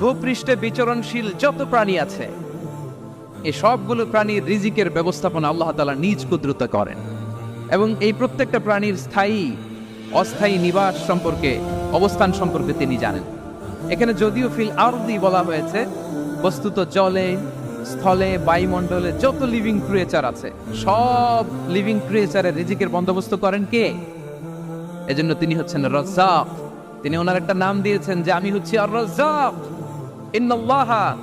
ভূপৃষ্ঠে বিচরণশীল যত প্রাণী আছে এই সবগুলো প্রাণীর রিজিকের ব্যবস্থাপনা আল্লাহ তালা নিজ কুদরত করেন। এবং এই প্রত্যেকটা প্রাণীর স্থায়ী, অস্থায়ী নিবাস সম্পর্কে, অবস্থান সম্পর্কে তিনি জানেন। এখানে যদিও ফিল আরদি বলা হয়েছে, বস্তুত জলে, স্থলে, বায়ুমণ্ডলে যত লিভিং ক্রিয়েচার আছে, সব লিভিং ক্রিয়েচারের রিজিকের বন্দোবস্ত করেন কে? এজন্য তিনি হচ্ছেন রজ্জাক। তিনি ওনার একটা নাম দিয়েছেন যে, আমি হচ্ছি আর রজ্জাক ইন্নাল্লাহা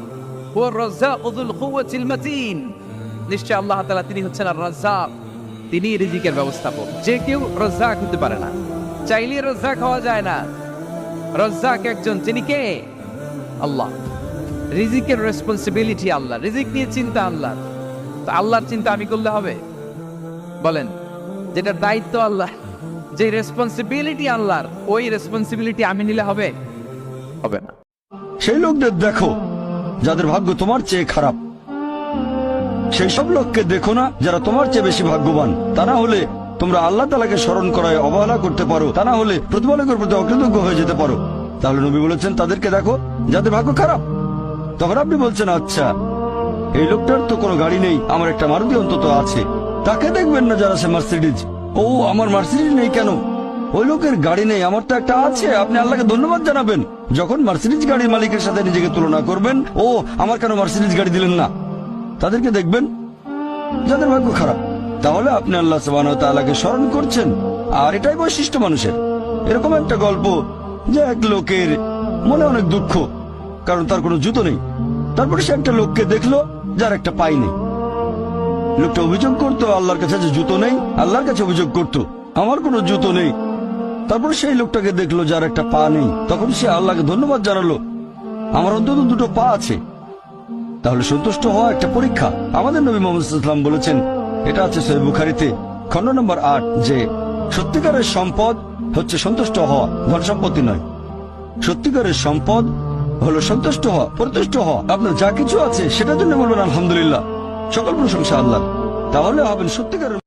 হুয়া রাজ্জাকু যুল কুওয়াতিল মাতিন নিশ্চয় আল্লাহ তাআলা তিনি হচ্ছেন আর রাজ্জাক। তিনি রিজিকের ব্যবস্থাপক। যে কেউ রাজ্জাক হতে পারে না। চাইলে রাজ্জাক হওয়া যায় না। রাজ্জাক একজন তিনি কে? আল্লাহ। রিজিকের রেসপন্সিবিলিটি আল্লাহ। রিজিক নিয়ে চিন্তা আল্লাহ। তো আল্লাহর চিন্তা আমি করলে হবে? বলেন, যেটা দায়িত্ব আল্লাহ, যে রেসপন্সিবিলিটি আল্লাহর, ওই রেসপন্সিবিলিটি আমি নিলে হবে? হবে না। সেই লোকদের দেখো, যাদের ভাগ্য তোমার চেয়ে খারাপ। সেই সব লোককে দেখো না, যারা তোমার চেয়ে বেশি ভাগ্যবান। তা না হলে তোমরা আল্লাহ তালাকে স্মরণ করায় অবহেলা করতে পারো। তা না হলে প্রতিপালকের প্রতি অকৃতজ্ঞ হয়ে যেতে পারো। তাহলে নবী বলেছেন, তাদেরকে দেখো, যাদের ভাগ্য খারাপ। তখন আপনি বলছেন আচ্ছা এই লোকটার তো কোনো গাড়ি নেই, আমার একটা মারুতি অন্তত আছে। তাকে দেখবেন না যারা সে মার্সিডিজ? ও, আমার মার্সিডিজ নেই কেন? ওই লোকের গাড়ি নেই, আমার তো একটা আছে। আপনি আল্লাহকে ধন্যবাদ জানাবেন। যখন মার্সিডিজ গাড়ির মালিকের সাথে নিজেকে তুলনা করবেন, ও, আমার কেন মার্সিডিজ গাড়ি দিলেন না? তাদেরকে দেখবেন, যাদের ভাগ্য খারাপ। তাহলে আপনি আল্লাহ তাআলাকে স্মরণ করছেন, আর এটাই বৈশিষ্ট্য মানুষের। এরকম একটা গল্প যে এক লোকের মনে অনেক দুঃখ, কারণ তার কোনো জুতো নেই। তারপরে সে একটা লোককে দেখল, যার একটা পাই নেই। লোকটা অভিযোগ করতো, আল্লাহর কাছে যে জুতো নেই, আল্লাহর কাছে অভিযোগ করতো, আমার কোনো জুতো নেই। তারপর সেই লোকটাকে দেখল যার একটা পা নেই। তখন সে আল্লাহকে ধন্যবাদ জানালো, আমার অন্তত দুটো পা আছে। তাহলে সন্তুষ্ট হওয়া একটা পরীক্ষা। আমাদের নবী মোহাম্মদ বলেছেন, এটা আছে সৈয় বুখারিতে, খণ্ড নম্বর আট, যে সত্যিকারের সম্পদ হচ্ছে সন্তুষ্ট হওয়া, ধন সম্পত্তি নয়। সত্যিকারের সম্পদ হলো সন্তুষ্ট হওয়া প্রতুষ্ট হওয়া। আপনার যা কিছু আছে, সেটার জন্য বলবেন আলহামদুলিল্লাহ। সকল প্রশংসা আল্লাহ তাহলে হবেন সত্যিকারের